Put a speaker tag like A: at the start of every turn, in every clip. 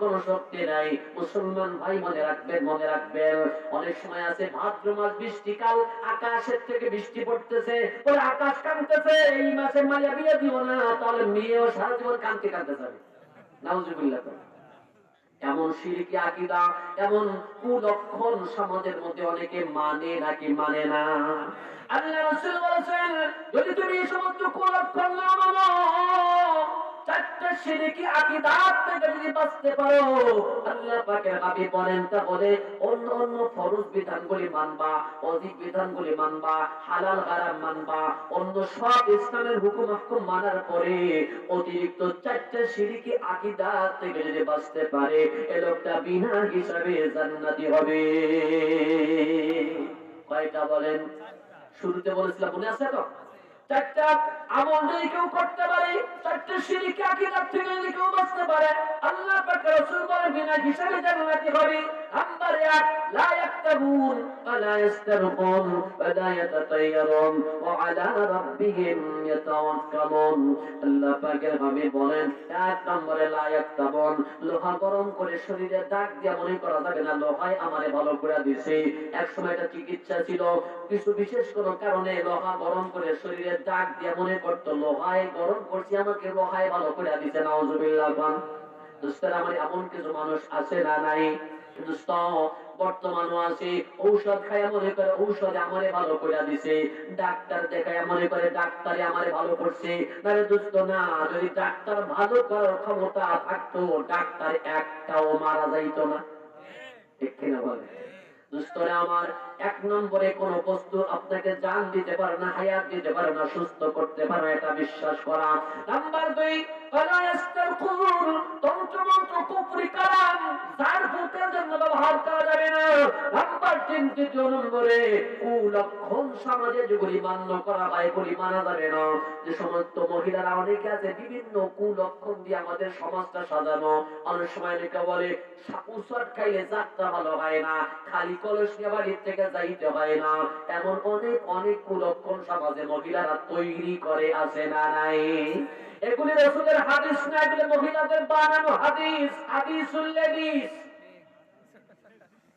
A: মনে মনে এমন সিরিকি আকিদা, এমন কুলক্ষণ সমাজের মধ্যে অনেকে মানে নাকি মানে না। আল্লাহ রাসূল যদি তুমি এই সমস্ত কুলক্ষণ না মানো অতিরিক্ত চারটা সিরিকি আকিদাত থেকে যদি বাঁচতে পারে, এ লোকটা বিনা হিসাবে জান্নাতি হবে। কয়টা বলেন? শুরুতে বলেছিলাম, মনে আছে তো? চারটা আমল যদি কেউ করতে পারে, চারটা সিঁড়িকে আকিদার থেকে যদি পারে, আল্লাহ পাক রাসূল বলে বিনা হিসাবে জান্নাতি হবে নাম্বার এক লা ইয়াক্তাবুন ওয়া লা ইস্তারকুন ওয়া লা ইয়াতাতায়্যারুন ওয়া আলা রাব্বিহিম ইয়াতাওয়াক্কালুন। আল্লাহ পাকের হাবিব বলেন, এক নম্বরে লা ইয়াক্তাবুন লোহা গরম করে শরীরে দাগ দিয়ে মনে করা যাবে না লোহায় আমারে ভালো করে দিছে। এক সময় এটা চিকিৎসা ছিল, কিছু বিশেষ কোনো কারণে লোহা গরম করে শরীরে দাগ দিয়ে মনে করতো লোহায় গরম করছি, আমাকে লোহায় ভালো করে দিছে, নাউজুবিল্লাহ খান দোস্তের, আমার এমন কিছু মানুষ আছে না নাই? দোস্ত বর্তমান আছে, ঔষধ খায় মনে করে ঔষধে আমারে ভালো করে দিছে। ডাক্তার দেখায় মনে করে ডাক্তারে আমারে ভালো করছে। তাহলে দোস্ত না, যদি ডাক্তার ভালো করার ক্ষমতা থাকতো, ডাক্তার একটাও মারা যাইতো না। ঠিক কিনা বলে দুস্তরে আমার এক নম্বরে কোন বস্তু আপনাকে জান দিতে পারে না, হায়াত দিতে পারে না, সুস্থ করতে পারে এটা বিশ্বাস করা। নাম্বার দুই কুলক্ষণ দিয়ে আমাদের সমাজটা সাজানো। অনেক সময় অনেকে বলে যাত্রা ভালো হয় না, খালি কলস বাড়ির থেকে যাইতে হয় না। এমন অনেক অনেক কুলক্ষণ সমাজে মহিলারা তৈরি করে, আছে না নাই? এগুলি রসুলের হাদিস না, এগুলি মহিলাদের বানানো হাদিস হাদিস। লেডিস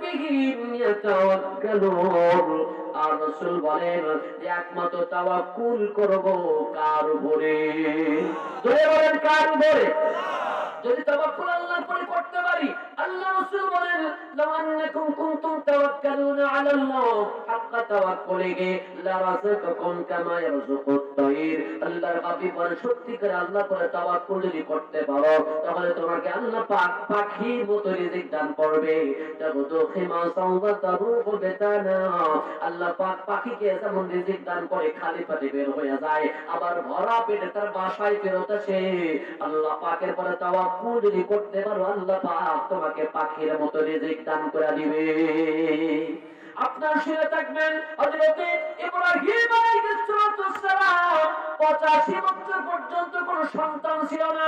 A: রাব্বিহিম ইয়াতাওয়াক্কালুন আর রাসূল বলেন যে একমাত্র কার উপরে? জোরে বলেন কার উপরে? যদি তাওয়াক্কুল আল্লাহর উপরে করতে পারি, আল্লাহ রাসূল বলেন লাউ আন্নাকুম কুনতুম তাওয়াক্কালুনা আলা আল্লাহ হাক্কা তাওয়াক্কুলিহি লা রাযাকাকুম কামা ইয়ারযুকুত তাইর। আল্লাহর হাবিব বলেন সত্যিকার আল্লাহ করে তাওয়াক্কুল যদি করতে পারো, তাহলে তোমাকে আল্লাহ পাক পাখির মতো রিজিক দান করবে। তাগুদু খিমাসাও ওয়া তারুহু বিতানা। আল্লাহ পাক পাখিকে যেমন রিজিক দান করে খালি পেটে বের হয়ে যায়, আবার ভরা পেটে তার বাসায় ফেরত আসে। আল্লাহ পাকের পরে তাওয়াক্কুল যদি করতে পারো আল্লাহ পাক তোমাকে পাখির মতো রিজিক দান করে দিবে। আপনার শুয়ে থাকবেন, হযরতে ইব্রাহিম আলাইহিস সালাম 85 বছর পর্যন্ত কোনো সন্তান ছিল না।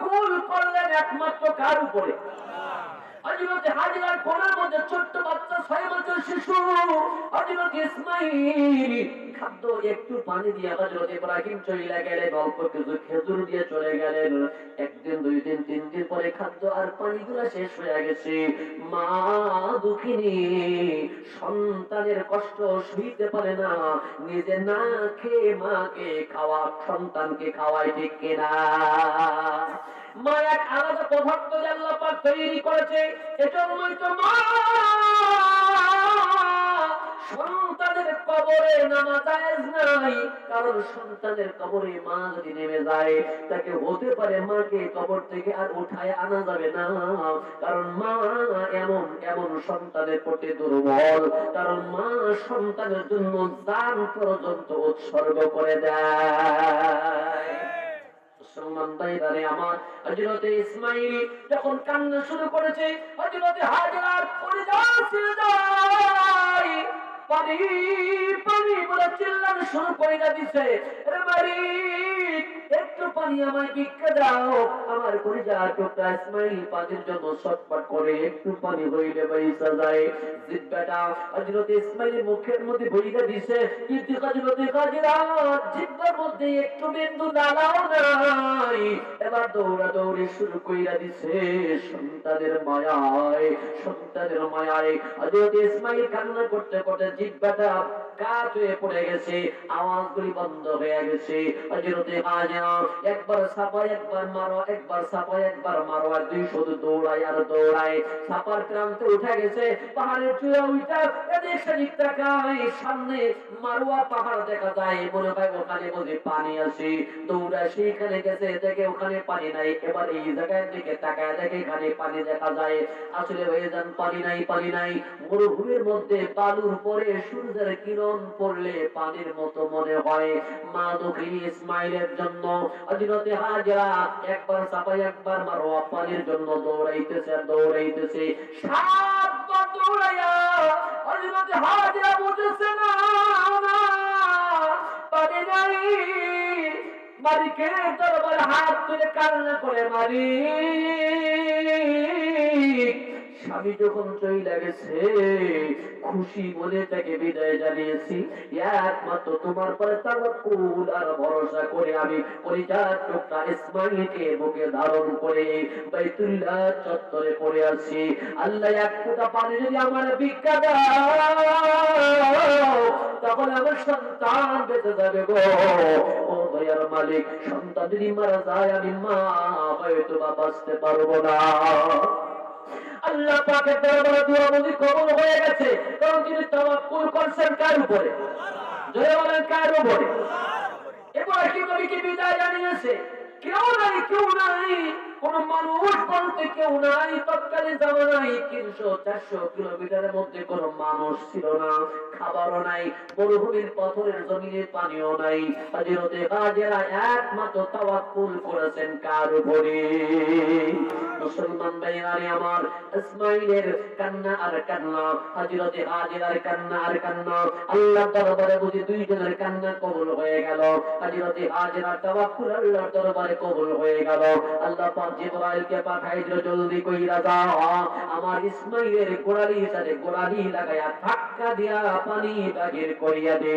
A: তাওয়াক্কুল করলেন একমাত্র কার উপরে? ছোট্ট বাচ্চা ছয় বছর শিশু হযরত ইসমাঈল খাদ্য একটু পানি দিয়ে হযরত ইব্রাহিম চলে গেলেন, অল্প কিছু খেজুর দিয়ে চলে গেলেন। একদিন, দুই দিন, তিন দিন পরে খাদ্য আর পানিগুলো শেষ হয়ে গেছে। মা দুঃখিনী, সন্তানের কষ্ট সইতে পারে না। নিজে না খেয়ে মাকে খাওয়া, সন্তানকে খাওয়ায় ঠিক কিনা? মা আলাদা পদার্থ আল্লাহ পাক তৈরি করেছে, এজন্যই তো মা সন্তানের কবরে নাই। কারণ সন্তানের কবরে মা যদি নেমে যায়, তাকে হতে পারে মাকে কবর থেকে আর উঠায় আনা যাবে না। কারণ মা এমন এমন সন্তানের প্রতি দুর্বল। কারণ মা সন্তানের জন্য দান পর্যন্ত উৎসর্গ করে দেয়। যখন কান্না শুরু করেছে, হযরতে হাজরার যায়। পানি পানি বলে চিল্লানো শুরু করে দিছে। রে মালিক একটু পানি আমায় ভিক্ষা দাও। আমার কলিজা টুকরা ইসমাইল পানির জন্য ছটফট করে একটু পানি হইলে বাইসা যায়। জিব্বাটা হযরত ইসমাইলের মুখের মধ্যে বইটা দিছে। কিন্তু হযরত হাজরা জিব্বার মধ্যে একটু বিন্দু নালাও নাই। এবার দৌড়া দৌড়ি শুরু কইরা দিছে, সন্তানের মায়ায় সন্তানের মায়ায়। হযরত ইসমাইল কান্না করতে করতে জিব্বাটা কাত হয়ে পড়ে গেছে, আওয়াজগুলি বন্ধ হয়ে গেছে। হযরতে হাজরা একবার সাপা একবার মারো, একবার সাপা একবার মারো, আর দুই শুধু দৌড়ায় আর দৌড়ায়। সাপার প্রান্তে উঠে গেছে, পাহাড়ের চূড়া উঠা এদিক সেদিক তাকায়, সামনে পাহাড় দেখা যায়, মনে হয় ওখানে পানি আছে। দৌড়া সেখানে গেছে, দেখে ওখানে পানি নাই, এবার এই দিকে তাকায়, দেখে এখানে পানি দেখা যায়। আসলে হয়ে যান পানি নাই পানি নাই। মরুভূমির মধ্যে বালুর পরে সূর্যের কিরণ পড়লে পানির মতো মনে হয়। মা দক্ষিণ ইসমাইলের জন্য হযরতে হাজরা, একবার সাপাই একবার মারোয়া পানির জন্য দৌড়াইতেছে দৌড়াইতেছে। সাতবার দৌড়াইয়া হযরতে হাজরা বুঝেছে না। পানি নাই। মালিকের দরবারে হাত তুলে কান্না করে, মালিক। স্বামী যখন চইলা গেছে, খুশি বলে তাকে বিদায় জানিয়েছি। একমাত্র তোমার পরে তাওয়াক্কুল আর ভরসা করে আমি পরিজাত টুকরা ইসমাইলকে বুকে ধারণ করে বাইতুল্লাহ চত্বরে পড়ে আছি। আল্লাহ এক ফোঁটা পানি যদি আমার ভিক্ষা দাও তখন আমার সন্তান বেঁচে যাবে গো। ও দয়ার মালিক, সন্তান যদি মারা যায়, আমি মা হয়তো বা বাঁচতে পারব না। আল্লাহ পাকের দরবারে দোয়া বুঝি কবুল হয়ে গেছে। কারণ তিনি তাওয়াক্কুল করছেন কার উপরে? জয় বলেন, কার উপরে? এবার কি নবীকে বিদায় জানিয়েছে? কেউ নাই কেউ নাই। কোন মানুষ বলতে কেউ নাই, তৎকালীন জামানায় তিনশো, চারশো কিলোমিটারের মধ্যে কোন মানুষ ছিল না, খাবারও নাই, মরুভূমির পাথরের পানিও নাই। একমাত্র করেছেন কার উপরে? মুসলমান ভাইয়ারে আমার, ইসমাইলের কান্না আর কান্না কান্না আর কান্না আল্লাহ দরবারে বুঝি দুইজনের কান্না কবুল হয়ে গেল। হাজিরতে হাজেরার তাওয়াক্কুল আল্লাহর দরবারে কবুল হয়ে গেল। আল্লাহ জিবরাইলকে পাঠাই দিল জলদি কইরা যাও। আমার ইসমাইলের গোড়ালি তারে গোড়ালি লাগায়া ধাক্কা দিয়া পানি বাহির করিয়া দে।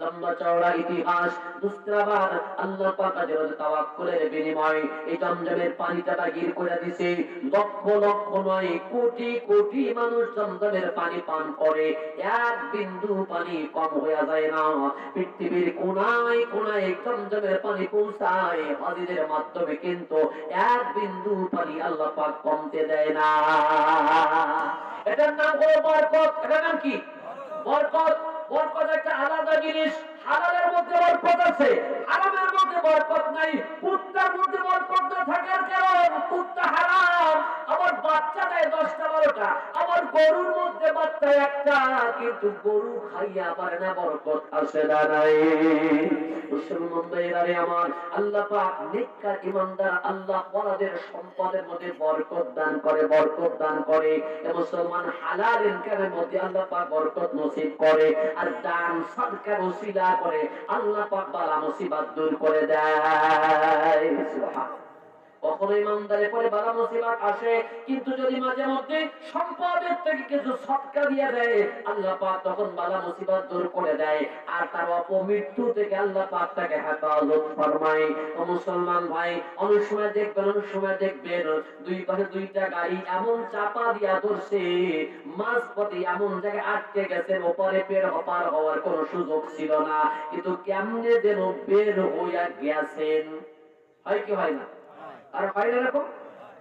A: লম্বা চওড়া ইতিহাস আল্লাহ পাক তাওয়াক্কুলের বিনিময় এই জমজমের পানিটা দিছে। লক্ষ লক্ষ নয়, কোটি কোটি মানুষ জমজমের পানি পান করে। এক বিন্দু পানি কম যায় না। পৃথিবীর কোনায় কোনায় জমজমের পানি পৌঁছায় হাজিদের মাধ্যমে কিন্তু এক বিন্দু পানি আল্লাহ পাক কমতে দেয় না। এটার নাম হলো বরকত। এটার নাম কি? বরকত। বরকত একটা আলাদা জিনিস হালালের মধ্যে বরকত আছে হারামের মধ্যে বরকত নাই কুত্তার মধ্যে বরকত না থাকার কারণ কুত্তা হারাম আমার বাচ্চা দেয় দশটা বারোটা আমার গরুর মধ্যে বাচ্চা একটা কিন্তু গরু খাইয়া পারে না বরকত আসে না নাই। মুসলমান ভাইয়েরারে আমার আল্লাহ পাক নেককার ইমানদার, আল্লাহ ওয়ালাদের সম্পদের মধ্যে বরকত দান করে, বরকত দান করে। এ মুসলমান হালাল ইনকামের মধ্যে আল্লাহ পাক বরকত নসিব করে আর দান সাদকার ওসিলা করে, আল্লাহ পাক বালা মুসিবত দূর করে দেয়। সুবহান মাঝে মুসলমান ভাই, অনেক সময় দেখবেন, অনেক সময় দেখবেন, দুই পাশে দুইটা গাড়ি এমন চাপা দিয়া ধরছে, মাঝপথে এমন জায়গায় আটকে গেছে, ওপারে বের হপার হওয়ার কোনো সুযোগ ছিল না। কিন্তু কেমনে যেন বের হইয়া গেছেন? হয় কি হয় না? আর হয় না এরকম?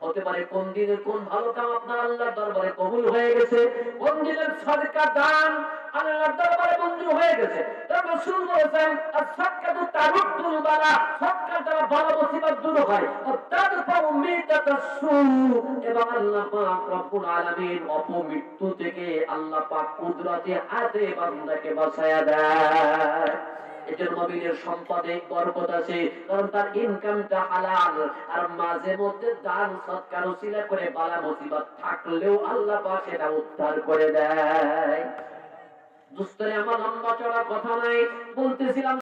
A: হতে পারে কোন দিনের কোন ভালো কাম আপনার আল্লাহর দরবারে কবুল হয়ে গেছে, কোন দিনের সদকা দান আল্লাহর দরবারে মঞ্জুর হয়ে গেছে। বালা মুসিবত দূর হয়। আর এবং আল্লাহ পাক রব্বুল আলামিন অপমৃত্যু থেকে আল্লাহ পাক কুদরতে হাতে বান্দাকে বাঁচায়া দেয়। নবীনের সম্পদে বরকত আছে, কারণ তার ইনকামটা হালাল। আর মাঝে মধ্যে দান, সৎকার করে বালা মুসিবত থাকলেও আল্লাহ পাক সেটা উদ্ধার করে দেয়। দুস্তরে আমার লম্বা চড়া কথা নাই বলতেছিলাম